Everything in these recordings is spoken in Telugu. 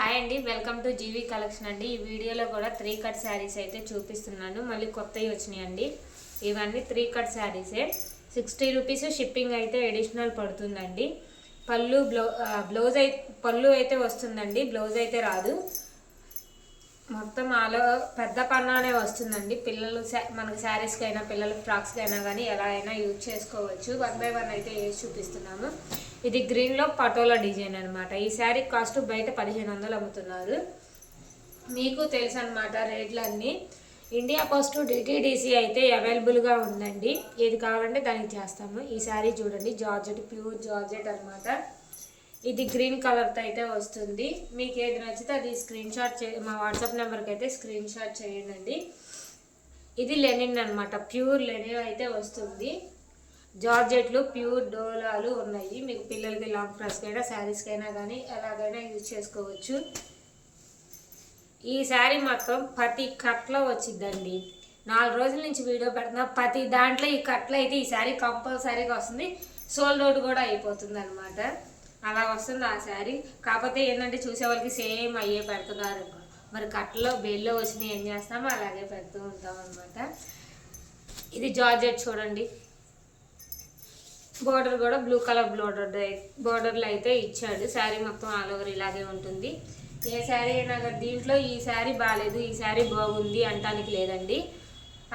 హాయ్ అండి వెల్కమ్ టు జీవి కలెక్షన్ అండి. ఈ వీడియోలో కూడా త్రీ కట్ శారీస్ అయితే చూపిస్తున్నాను. మళ్ళీ కొత్తవి వచ్చినాయండి. ఇవన్నీ త్రీ కట్ శారీసే సిక్స్టీ రూపీస్ షిప్పింగ్ అయితే అడిషనల్ పడుతుందండి. పళ్ళు బ్లౌ బ్లౌజ్ అయితే పళ్ళు అయితే వస్తుందండి. బ్లౌజ్ అయితే రాదు. మొత్తం ఆలో పెద్ద పన్నానే వస్తుందండి. పిల్లలు శా- మనకి శారీస్కి అయినా పిల్లల ఫ్రాక్స్కి అయినా కానీ ఎలా అయినా యూజ్ చేసుకోవచ్చు. వన్ బై వన్ అయితే వేసి చూపిస్తున్నాము. ఇది గ్రీన్లో పటోలా డిజైన్ అనమాట ఈ శారీ కాస్ట్ బయట పదిహేను వందలు అమ్ముతున్నారు. మీకు తెలుసు అనమాట రేట్లన్నీ ఇండియా పోస్ట్ డిటీడీసీ అయితే అవైలబుల్గా ఉందండి. ఏది కావాలంటే దానికి చేస్తాము. ఈ శారీ చూడండి జార్జెట్ ప్యూర్ జార్జెట్ అనమాట ఇది గ్రీన్ కలర్తో అయితే వస్తుంది. మీకు ఏది నచ్చితే అది స్క్రీన్ షాట్ చే మా వాట్సాప్ నెంబర్కి అయితే స్క్రీన్ షాట్ చేయండి. ఇది లెనిన్ అనమాట ప్యూర్ లెనిన్ అయితే వస్తుంది. జార్జెట్లు ప్యూర్ డోలాలు ఉన్నాయి. మీకు పిల్లలకి లాంగ్ ఫ్రాక్స్కి అయినా శారీస్కి అయినా కానీ ఎలాగైనా యూజ్ చేసుకోవచ్చు. ఈ శారీ మొత్తం ప్రతి కట్లో వచ్చిందండి నాలుగు రోజుల నుంచి వీడియో పెడుతున్నా. ప్రతి దాంట్లో ఈ కట్లో అయితే ఈ శారీ కంపల్సరీగా వస్తుంది. సోల్ అవుట్ కూడా అయిపోతుంది అనమాట అలా వస్తుంది ఆ శారీ. కాకపోతే ఏంటంటే చూసే వాళ్ళకి సేమ్ అయ్యే పెడుతున్నారు మరి కట్లో బెల్లో వచ్చినాయి ఏం చేస్తామో అలాగే పెడుతూ ఉంటాం అనమాట ఇది జార్జెట్ చూడండి. బోర్డర్ కూడా బ్లూ కలర్ బోర్డర్ బోర్డర్లో అయితే ఇచ్చాడు. శారీ మొత్తం ఆల్ ఓవర్ ఇలాగే ఉంటుంది. ఏ శారీ అయినా దీంట్లో ఈ శారీ బాగాలేదు ఈ శారీ బాగుంది అంటానికి లేదండి.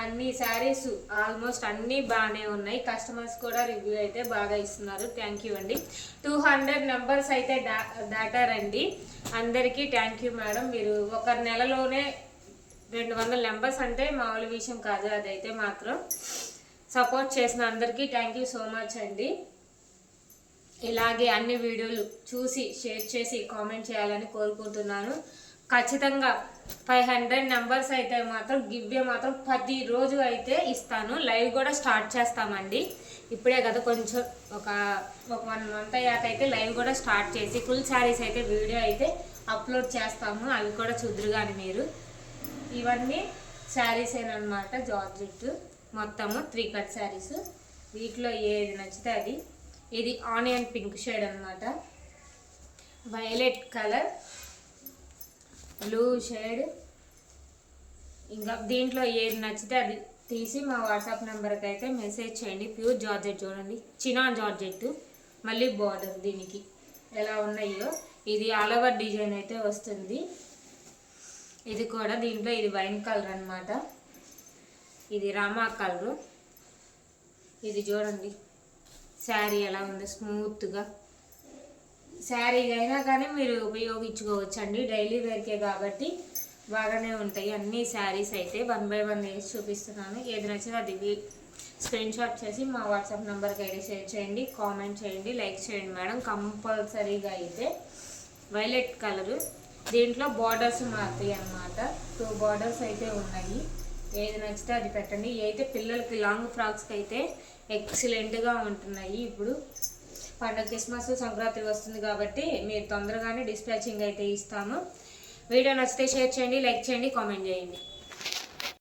అన్ని శారీస్ ఆల్మోస్ట్ అన్నీ బాగానే ఉన్నాయి. కస్టమర్స్ కూడా రివ్యూ అయితే బాగా ఇస్తున్నారు. థ్యాంక్ యూ అండి. టూ హండ్రెడ్ నెంబర్స్ అయితే దా దాటారండి. అందరికీ థ్యాంక్ యూ మేడం. మీరు ఒక నెలలోనే రెండు వందల నెంబర్స్ అంటే మామూలు విషయం కాదు. అదైతే మాత్రం. సపోర్ట్ చేసిన అందరికీ థ్యాంక్ యూ సో మచ్ అండి. ఇలాగే అన్ని వీడియోలు చూసి షేర్ చేసి కామెంట్ చేయాలని కోరుకుంటున్నాను. ఖచ్చితంగా ఫైవ్ హండ్రెడ్ నెంబర్స్ అయితే మాత్రం గివ్వే మాత్రం ప్రతి రోజు అయితే ఇస్తాను. లైవ్ కూడా స్టార్ట్ చేస్తామండి. ఇప్పుడే కదా కొంచెం ఒక ఒక వన్ మంత్ అయ్యాక అయితే లైవ్ కూడా స్టార్ట్ చేసి ఫుల్ శారీస్ అయితే వీడియో అయితే అప్లోడ్ చేస్తాము. అవి కూడా చూద్దరు కానీ మీరు. ఇవన్నీ శారీస్ అనమాట జార్జెట్ మొత్తము త్రీ కట్ శారీస్. వీటిలో ఏది నచ్చితే అది. ఇది ఆనియన్ పింక్ షేడ్ అనమాట వైలెట్ కలర్ బ్లూ షేడ్. ఇంకా దీంట్లో ఏది నచ్చితే అది తీసి మా వాట్సాప్ నెంబర్కి అయితే మెసేజ్ చేయండి. ప్యూర్ జార్జెట్ చూడండి. చినా జార్జెట్. మళ్ళీ బార్డర్ దీనికి ఎలా ఉన్నాయో. ఇది ఆల్ ఓవర్ డిజైన్ అయితే వస్తుంది. ఇది కూడా దీంట్లో ఇది వైన్ కలర్ అన్నమాట. ఇది రామా కలరు. ఇది చూడండి. శారీ ఎలా ఉంది స్మూత్గా. శారీ అయినా కానీ మీరు ఉపయోగించుకోవచ్చు అండి డైలీ వేర్కే కాబట్టి బాగానే ఉంటాయి. అన్ని శారీస్ అయితే వన్ బై వన్ వేసి చూపిస్తున్నాను. ఏది నచ్చితే అది స్క్రీన్ షాట్ చేసి మా వాట్సాప్ నెంబర్కి అయితే షేర్ చేయండి కామెంట్ చేయండి లైక్ చేయండి మేడం. కంపల్సరీగా అయితే వైలెట్ కలరు. దీంట్లో బార్డర్స్ మారుతాయి అన్నమాట. టూ బార్డర్స్ అయితే ఉన్నాయి. ఏది నచ్చితే అది పెట్టండి. అయితే పిల్లలకి లాంగ్ ఫ్రాక్స్కి అయితే ఎక్సలెంట్గా ఉంటున్నాయి. ఇప్పుడు పండగ క్రిస్మస్ సంక్రాంతి వస్తుంది కాబట్టి మీరు తొందరగానే డిస్పాచింగ్ అయితే ఇస్తాము వీడియో నచ్చితే షేర్ చేయండి లైక్ చేయండి కామెంట్ చేయండి.